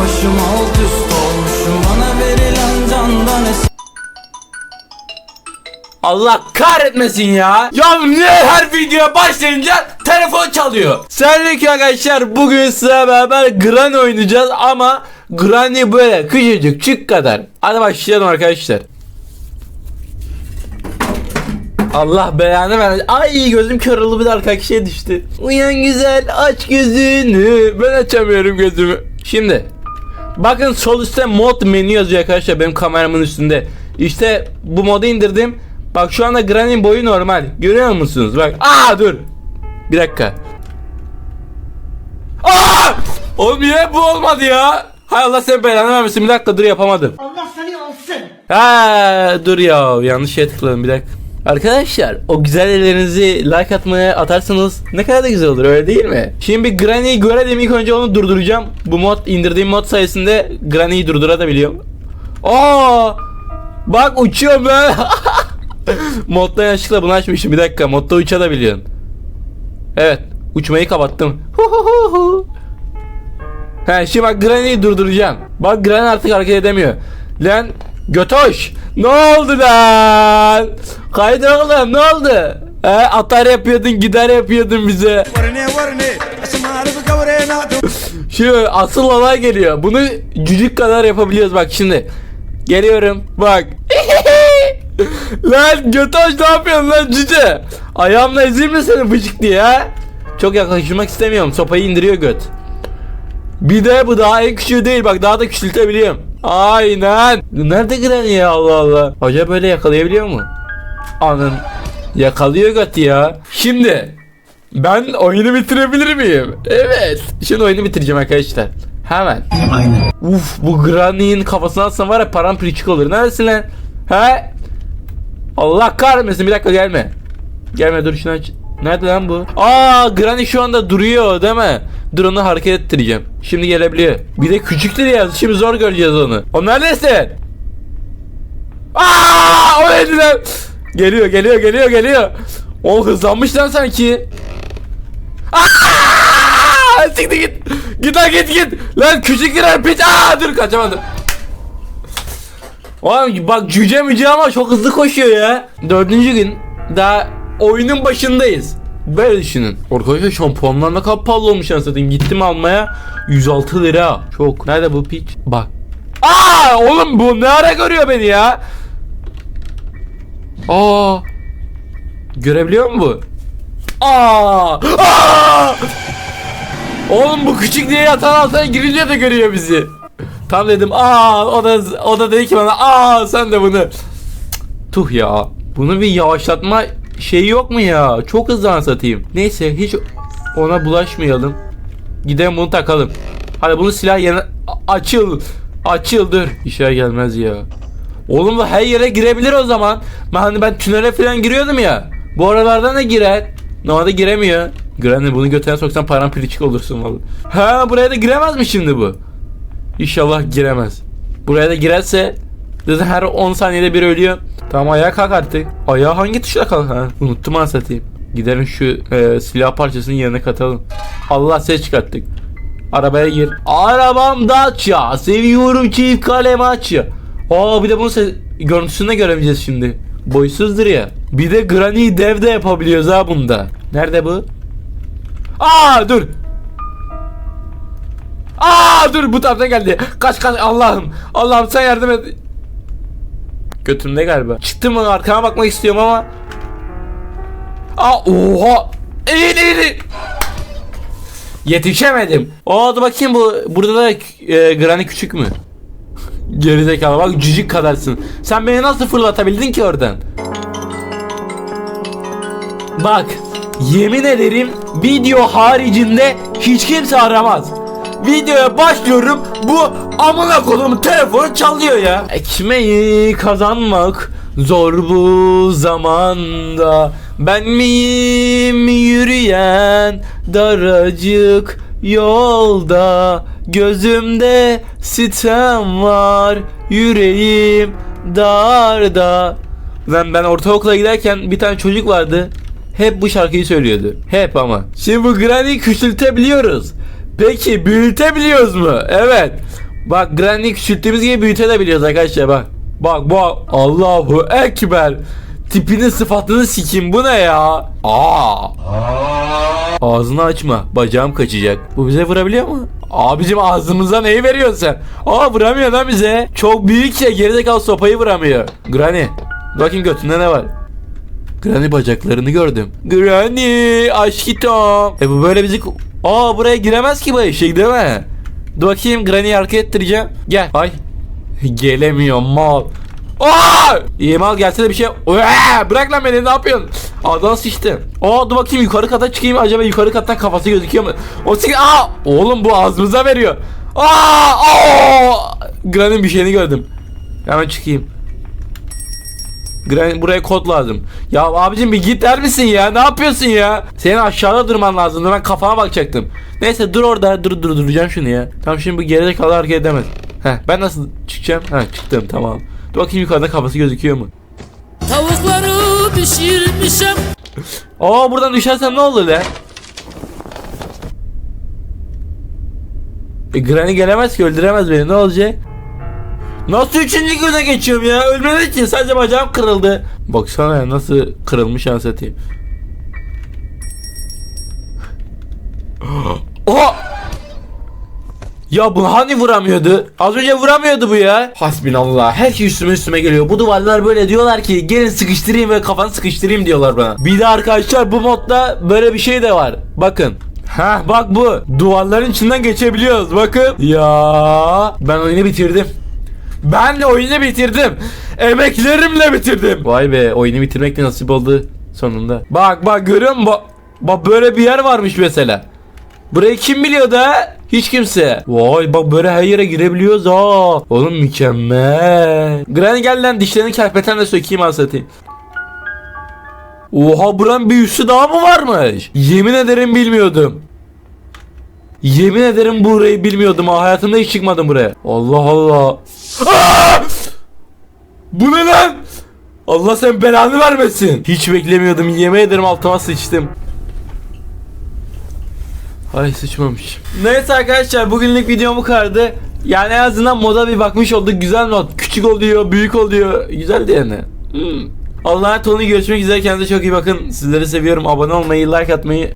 başım alt üst olmuşum Bana verilen candan es Allah kahretmesin ya. Ya niye her videoya başlayınca telefon çalıyor? Selamünaleyküm arkadaşlar. Bugün size beraber Granny oynayacağız ama Granny böyle küçücük çık kadar. Hadi başlayalım arkadaşlar. Allah belanı vermesin. Ay gözüm kör oldu bir de kişiye düştü. Uyan güzel aç gözünü. Ben açamıyorum gözümü. Şimdi Bakın sol üstte mod menü yazıyor arkadaşlar benim kameramın üstünde. İşte bu modu indirdim. Bak şu anda Granny'nin boyu normal. Görüyor musunuz? Bak. Aa dur. Bir dakika. Aa! Oğlum niye bu olmadı ya? Hay Allah sen belanı vermesin. Bir dakika dur yapamadım. Allah seni alsın. Ha dur ya yanlış şeye tıkladım bir dakika. Arkadaşlar o güzel ellerinizi like atmaya atarsanız ne kadar da güzel olur öyle değil mi? Şimdi bir Granny'yi görelim ilk önce onu durduracağım. Bu mod indirdiğim mod sayesinde Granny'yi durdurabiliyorum. Aa! Bak uçuyor ben. Modda yanlışlıkla bunu açmışım bir dakika modda uçabiliyorsun. Evet uçmayı kapattım. He şimdi bak Granny'yi durduracağım. Bak Granny artık hareket edemiyor. Lan Götoş ne oldu lan? Haydi oğlum ne oldu? He, atar yapıyordun gider yapıyordun bize. Şu asıl olay geliyor. Bunu cücük kadar yapabiliyoruz bak şimdi. Geliyorum bak. lan Götoş ne yapıyorsun lan cüce? Ayağımla ezeyim mi seni bıcık diye ha? Çok yaklaşmak istemiyorum. Sopayı indiriyor göt. Bir de bu daha en küçüğü değil bak daha da küçültebiliyorum. Aynen. Nerede Granny ya Allah Allah. Hoca böyle yakalayabiliyor mu? Anın. Yakalıyor göt ya. Şimdi ben oyunu bitirebilir miyim? Evet. Şimdi oyunu bitireceğim arkadaşlar. Hemen. Aynen. Uf bu Granny'nin kafasına atsam var ya paramparçık olur. Neredesin lan? He? Allah kahretmesin bir dakika gelme. Gelme dur şunu aç. Nerede lan bu? Aa Granny şu anda duruyor değil mi? Dur onu hareket ettireceğim. Şimdi gelebiliyor. Bir de küçüktür ya. Şimdi zor göreceğiz onu. O neredesin? Aa o neydi lan? Geliyor geliyor geliyor geliyor. O hızlanmış lan sanki. Aa! Siktir git. Git lan git git. Lan küçük girer piç. Aa dur kaçamadım. Oğlum bak cüce müce ama çok hızlı koşuyor ya. Dördüncü gün daha oyunun başındayız. Böyle düşünün. Arkadaşlar şampuanlar ne kadar pahalı olmuş anasını Gittim almaya 106 lira. Çok. Nerede bu piç? Bak. Aa oğlum bu ne ara görüyor beni ya? Aa. Görebiliyor mu bu? Aa! Aa! Oğlum bu küçük diye yatağın altına girince de görüyor bizi. Tam dedim aa o da o da dedi ki bana aa sen de bunu. Tuh ya. Bunun bir yavaşlatma şeyi yok mu ya? Çok hızlı satayım. Neyse hiç ona bulaşmayalım. Gidelim bunu takalım. Hadi bunu silah yerine açıl. Açıl dur. İşe gelmez ya. Oğlum bu her yere girebilir o zaman. Ben hani ben tünele falan giriyordum ya. Bu aralardan da girer. Normalde giremiyor. Granny bunu götüne soksan paramparçık olursun vallahi. Ha buraya da giremez mi şimdi bu? İnşallah giremez. Buraya da girerse zaten her 10 saniyede bir ölüyor. Tamam ayağa kalk artık. Ayağa hangi tuşla kalk? Ha, unuttum an satayım. Gidelim şu e, silah parçasının yerine katalım. Allah ses çıkarttık. Arabaya gir. Arabam Dacia. Seviyorum çift kalem açı. Aa bir de bunu se- görüntüsünde göremeyeceğiz şimdi. Boysuzdur ya. Bir de Granny dev de yapabiliyoruz ha bunda. Nerede bu? Aa dur. Aa dur bu taraftan geldi. Kaç kaç Allah'ım. Allah'ım sen yardım et. Götümde galiba. Çıktım mı arkama bakmak istiyorum ama. Aa oha. İyi iyi. Yetişemedim. Aa dur bakayım bu burada da e, Granny küçük mü? Gerizekalı bak cücük kadarsın. Sen beni nasıl fırlatabildin ki oradan? Bak yemin ederim video haricinde hiç kimse aramaz. Videoya başlıyorum bu amına kodumun telefonu çalıyor ya. Ekmeği kazanmak zor bu zamanda. Ben miyim yürüyen daracık yolda Gözümde sitem var yüreğim darda Lan ben ortaokula giderken bir tane çocuk vardı. Hep bu şarkıyı söylüyordu. Hep ama. Şimdi bu Granny'i küçültebiliyoruz. Peki büyütebiliyoruz mu? Evet. Bak Granny'i küçülttüğümüz gibi büyütebiliyoruz arkadaşlar bak. Bak bak Allahu Ekber. Tipini sıfatını sikim bu ne ya? Aa. Ağzını açma. Bacağım kaçacak. Bu bize vurabiliyor mu? Abicim ağzımıza neyi veriyorsun sen? Aa vuramıyor lan bize. Çok büyük ya gerizekalı sopayı vuramıyor. Granny. Bakın götünde ne var? Granny bacaklarını gördüm. Granny aşkitom. E bu böyle bizi... Aa buraya giremez ki bu eşek değil mi? Dur bakayım Granny'yi hareket ettireceğim. Gel. Ay. Gelemiyor mal. Aa! İyi mal gelse de bir şey. Uaa! Bırak lan beni ne yapıyorsun? Adam sıçtı. Aa dur bakayım yukarı kata çıkayım acaba yukarı kattan kafası gözüküyor mu? O sık Aa! Oğlum bu ağzımıza veriyor. Aa! Aa! Granny'nin bir şeyini gördüm. Hemen çıkayım. Granny buraya kod lazım. Ya abicim bir git der misin ya? Ne yapıyorsun ya? Senin aşağıda durman lazımdı. Ben kafana bakacaktım. Neyse dur orada. Dur dur duracağım şunu ya. Tamam şimdi bu geride kalır hareket edemez. Heh ben nasıl çıkacağım? Ha çıktım tamam. Dur bakayım yukarıda kafası gözüküyor mu? Tavukları pişirmişim Aa buradan düşersem ne olur lan? E, Granny gelemez ki öldüremez beni ne olacak? Nasıl üçüncü güne geçiyorum ya? Ölmedi ki sadece bacağım kırıldı. Baksana ya nasıl kırılmış ansatayım. Oha! Ya bu hani vuramıyordu? Az önce vuramıyordu bu ya. Hasbinallah. Her şey üstüme üstüme geliyor. Bu duvarlar böyle diyorlar ki gelin sıkıştırayım ve kafanı sıkıştırayım diyorlar bana. Bir de arkadaşlar bu modda böyle bir şey de var. Bakın. Ha bak bu. Duvarların içinden geçebiliyoruz. Bakın. Ya ben oyunu bitirdim. Ben de oyunu bitirdim. Emeklerimle bitirdim. Vay be oyunu bitirmek de nasip oldu sonunda. Bak bak görüyor musun? Bak, bak böyle bir yer varmış mesela. Burayı kim biliyordu ha? Hiç kimse. Vay bak böyle her yere girebiliyoruz ha. Oğlum mükemmel. Granny gel lan dişlerini kerpetenle sökeyim al satayım. Oha buranın bir üssü daha mı varmış? Yemin ederim bilmiyordum. Yemin ederim burayı bilmiyordum ha. Hayatımda hiç çıkmadım buraya. Allah Allah. Aa! Bu ne lan? Allah sen belanı vermesin. Hiç beklemiyordum. Yemin ederim altıma sıçtım. Ay sıçmamış. Neyse arkadaşlar bugünlük videom bu kadardı. Yani en azından moda bir bakmış olduk. Güzel mod. Küçük oluyor, büyük oluyor. Güzel yani. Hmm. Allah'a olun. Görüşmek üzere. Kendinize çok iyi bakın. Sizleri seviyorum. Abone olmayı, like atmayı